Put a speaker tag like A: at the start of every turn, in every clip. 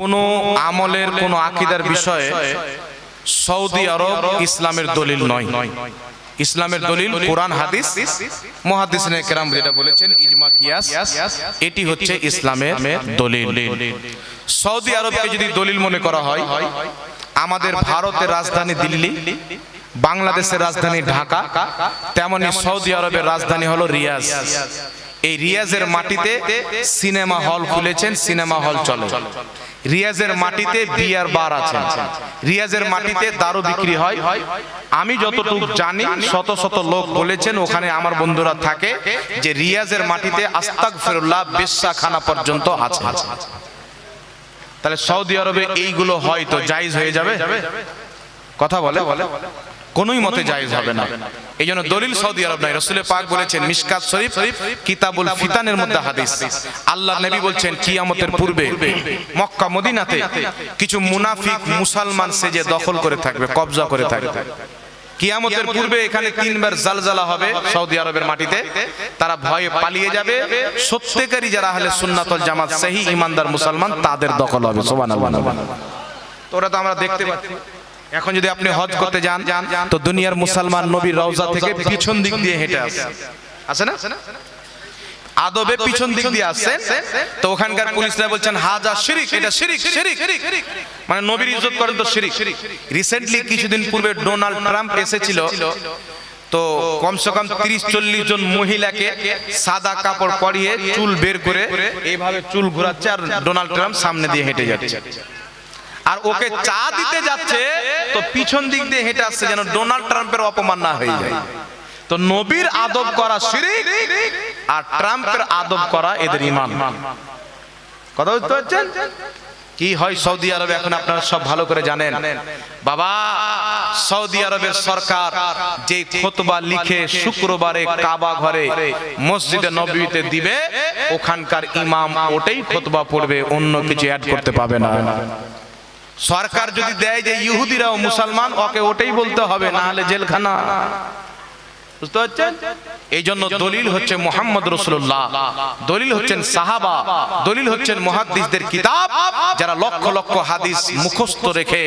A: কোনো আমলের কোনো আকিদার বিষয়ে সৌদি আরব ইসলামের দলিল নয়। ইসলামের দলিল কোরআন হাদিস মহাদিস কেরাম যেটা বলেছেন ইজমা কিয়াস এটি হচ্ছে ইসলামের দলিল। সৌদি আরবকে যদি দলিল মনে করা হয় আমাদের ভারতের রাজধানী দিল্লি বাংলাদেশের রাজধানী ঢাকা তেমনি সৌদি আরবের রাজধানী হলো রিয়াজ। এই রিয়াজের মাটিতে সিনেমা হল খুলেছেন, সিনেমা হল চলে। রিয়াজের মাটিতে বিয়ার বার আছে। রিয়াজের মাটিতে দারু বিক্রি হয়। আমি যতটুকু জানি, শত শত লোক বলেছেন, ওখানে আমার বন্ধুরা থাকে, যে রিয়াজের মাটিতে আস্তাক ফেরুল্লাহ বেশ্যাখানা পর্যন্ত আছে। তাহলে সৌদি আরবে এইগুলো হয়তো জায়েজ হয়ে যাবে? কথা বলে বলে? কোনোই মতে জায়েজ হবে না। এই জন্য দলিল সৌদি আরব নাই। রসুল পাক বলেছেন মিসকাত শরীফ কিতাবুল ফিতানের মধ্যে হাদিস। আল্লাহ নবী বলছেন, কিয়ামতের পূর্বে মক্কা, মদিনাতে কিছু মুনাফিক মুসলমান সেজে দখল করে থাকবে, কবজা করে থাকবে। কিয়ামতের পূর্বে এখানে তিনবার জালজালা হবে সৌদি আরবের মাটিতে। তারা ভয়ে পালিয়ে যাবে। সত্যিকারী যারা হলে সুন্নাতল জামাত, সেই ইমানদার মুসলমান তাদের দখল হবে। সুবহানাল্লাহ। তো ওরা তো আমরা দেখতে পাচ্ছি। এখন যদি আপনি হজ করতে যান তো দুনিয়ার মুসলমান নবীর রওজা থেকে পিছন দিক দিয়ে হেঁটে আসে। আছে না? আদবে পিছন দিক দিয়ে আসছেন তো ওখানকার পুলিশরা বলছেন হাজা শিরিক এটা শিরিক শিরিক। মানে নবীর ইজ্জত করেন তো শিরিক। রিসেন্টলি কিছুদিন পূর্বে ডোনাল্ড ট্রাম্প এসেছিল। তো কমসে কম তিরিশ চল্লিশ জন মহিলাকে সাদা কাপড় পরিয়ে চুল বের করে এইভাবে চুল ঘোরাচ্ছে আর ডোনাল্ড ট্রাম্প সামনে দিয়ে হেঁটে যাচ্ছে। আর ওকে চা দিতে যাচ্ছে তো পিছন দিক দিয়ে হেঁটে আসছে যেন ডোনাল্ড ট্রাম্পের অপমান না হয়ে যায়। তো নবীর আদব করা শিরিক আর ট্রাম্পের আদব করা এদের ইমান। কথা বুঝতে পারছেন? কি হয় সৌদি আরবে এখন আপনারা সব ভালো করে জানেন। বাবা সৌদি আরবের সরকার যে খোতবা লিখে শুক্রবারে কাবা ঘরে মসজিদে নবীতে দিবে ওখানকার ইমাম ওটাই খোতবা পড়বে অন্য কিছু অ্যাড করতে পাবে না। সরকার যদি দেয় যে ইহুদিরাও মুসলমান, ওকে ওটাই বলতে হবে, না হলে জেলখানা। এই জন্য দলিল মোহাম্মদ রসুল্লাহ দলিল হচ্ছেন সাহাবা। দলিল হচ্ছেন লক্ষ লক্ষ হাদিস মুখস্থ রেখে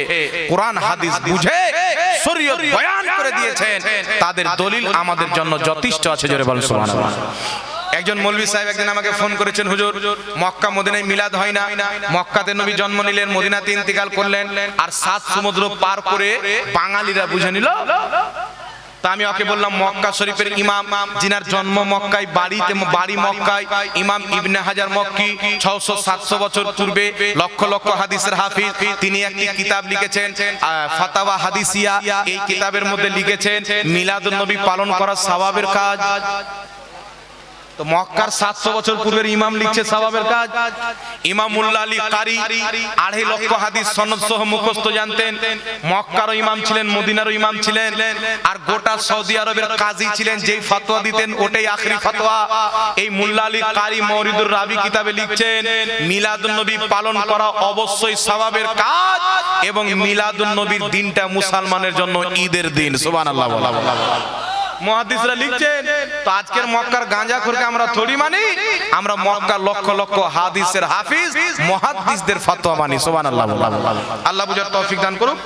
A: হাদিস করে দিয়েছেন। তাদের দলিল আমাদের জন্য যথেষ্ট আছে, জোরে বলেন একজন মৌলভী সাহেব একদিন আমাকে ফোন করেছেন, হুজুর, মক্কা মদিনায় মিলাদ হয় না। মক্কাতে নবী জন্ম নিলেন, মদিনাতে ইন্তিকাল করলেন, আর সাত সমুদ্র পার করে বাঙালিরা বুঝে নিল। তা আমি ওকে বললাম, মক্কা শরীফের ইমাম জিনার জন্ম মক্কায়, বাড়িতে, বাড়ি মক্কায়, ইমাম ইবনে হাজার মক্কি ছশো সাতশো বছর পূর্বে, লক্ষ লক্ষ হাদিসের হাফিজ, তিনি একটি কিতাব লিখেছেন ফাতাওয়া হাদিসিয়া, এই কিতাবের মধ্যে লিখেছেন, মিলাদুন নবী পালন করা সওয়াবের কাজ। তো মক্কার সাতশো বছর পূর্বের ইমাম লিখছে সওয়াবের কাজ। ইমাম উল্লাহ আলী কারি আড়াই লক্ষ হাদিস সনদ সহ মুখস্থ জানতেন। মক্কারও ইমাম ছিলেন, মদিনারও ইমাম ছিলেন। আর গোটা সৌদি আরবের কাজী ছিলেন, যেই ফতোয়া দিতেন ওটাই আখরি ফতোয়া। এই মুল্লা আলী কারি মরিদুর রাবি কিতাবে লিখছেন, মিলাদুন নবী পালন করা অবশ্যই সওয়াবের কাজ এবং মিলাদুন নবীর দিনটা মুসলমানের জন্য ঈদের দিন। সুবহানাল্লাহ বলা। মহাদিসরা লিখছেন তো আজকের মক্কার গাঁজা খুরকে আমরা থরি মানি, আমরা মক্কার লক্ষ লক্ষ হাদিসের হাফিজ মহাদিসদের ফতোয়া মানি, সুবহানাল্লাহ আল্লাহ বুঝার তৌফিক দান করুক।